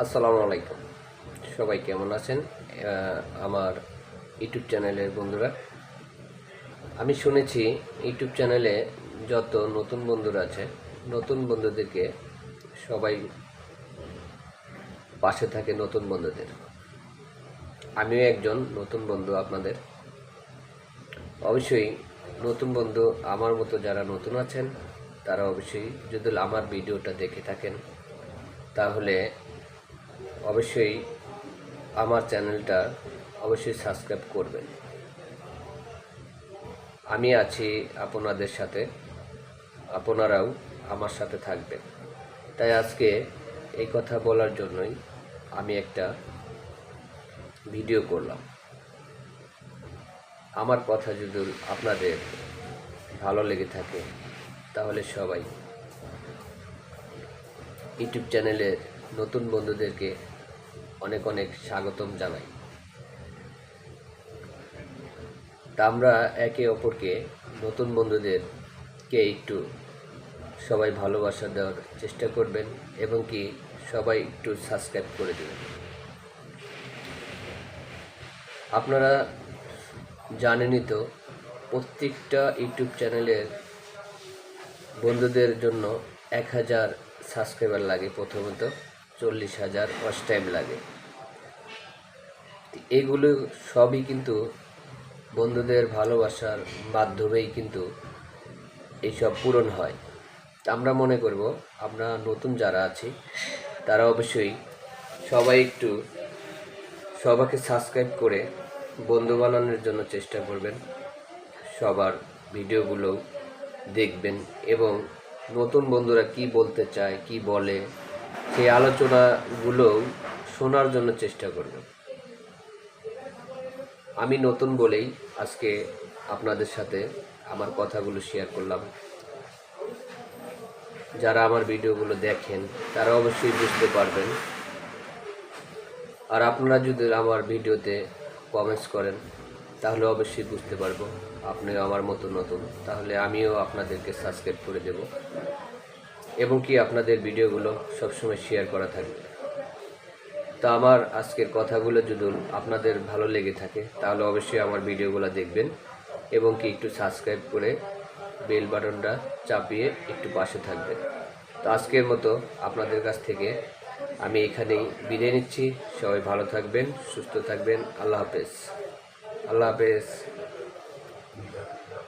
আসসালামু আলাইকুম। সবাই কেমন আছেন? আমার ইউটিউব চ্যানেলের বন্ধুরা, আমি শুনেছি ইউটিউব চ্যানেলে যত নতুন বন্ধুরা আছে, নতুন বন্ধুদেরকে সবাই পাশে থাকে নতুন বন্ধুদের। আমিও একজন নতুন বন্ধু আপনাদের। অবশ্যই নতুন বন্ধু আমার মতো যারা নতুন আছেন, তারা অবশ্যই যদি আমার ভিডিওটা দেখে থাকেন, তাহলে অবশ্যই আমার চ্যানেলটা অবশ্যই সাবস্ক্রাইব করবেন। আমি আছি আপনাদের সাথে। আপনারাও আমার সাথে থাকবেন। তাই আজকে এই কথা বলার জন্যই আমি একটা ভিডিও করলাম। আমার কথা যদি আপনাদের ভালো লেগে থাকে, তাহলে সবাই ইউটিউব চ্যানেলের নতুন বন্ধুদেরকে অনেক অনেক স্বাগতম জানাই। তা আমরা একে অপরকে, নতুন বন্ধুদেরকে একটু সবাই ভালোবাসা দেওয়ার চেষ্টা করবেন এবং কি সবাই একটু সাবস্ক্রাইব করে দেবেন। আপনারা জানেনই তো, প্রত্যেকটা ইউটিউব চ্যানেলের বন্ধুদের জন্য এক হাজার সাবস্ক্রাইবার লাগে প্রথমত। চল্লিশ হাজার ওয়াচ টাইম লাগে। এগুলো সবই কিন্তু বন্ধুদের ভালোবাসার মাধ্যমেই কিন্তু এইসব পূরণ হয়। আমরা মনে করব, আমরা নতুন যারা আছি, তারা অবশ্যই সবাই একটু সবাইকে সাবস্ক্রাইব করে বন্ধু বানানোর জন্য চেষ্টা করবেন। সবার ভিডিওগুলো দেখবেন এবং নতুন বন্ধুরা কি বলতে চায়, কি বলে সেই আলোচনাগুলো শোনার জন্য চেষ্টা করবেন আমি নতুন বলেই আজকে আপনাদের সাথে আমার কথাগুলো শেয়ার করলাম। যারা আমার ভিডিওগুলো দেখেন, তারা অবশ্যই বুঝতে পারবেন। আর আপনারা যদি আমার ভিডিওতে কমেন্টস করেন, তাহলে অবশ্যই বুঝতে পারব, আপনিও আমার মতো নতুন। তাহলে আমিও আপনাদেরকে সাবস্ক্রাইব করে দেব। এবং কি আপনাদের ভিডিওগুলো সবসময় শেয়ার করা থাকবে। তো আমার আজকের কথাগুলো যদি আপনাদের ভালো লেগে থাকে, তাহলে অবশ্যই আমার ভিডিওগুলো দেখবেন এবং কি একটু সাবস্ক্রাইব করে বেল বাটনটা চাপিয়ে একটু পাশে থাকবেন। তো আজকের মতো আপনাদের কাছ থেকে আমি এখানেই বিদায় নিচ্ছি। সবাই ভালো থাকবেন, সুস্থ থাকবেন। আল্লাহ হাফেজ। আল্লাহ হাফেজ।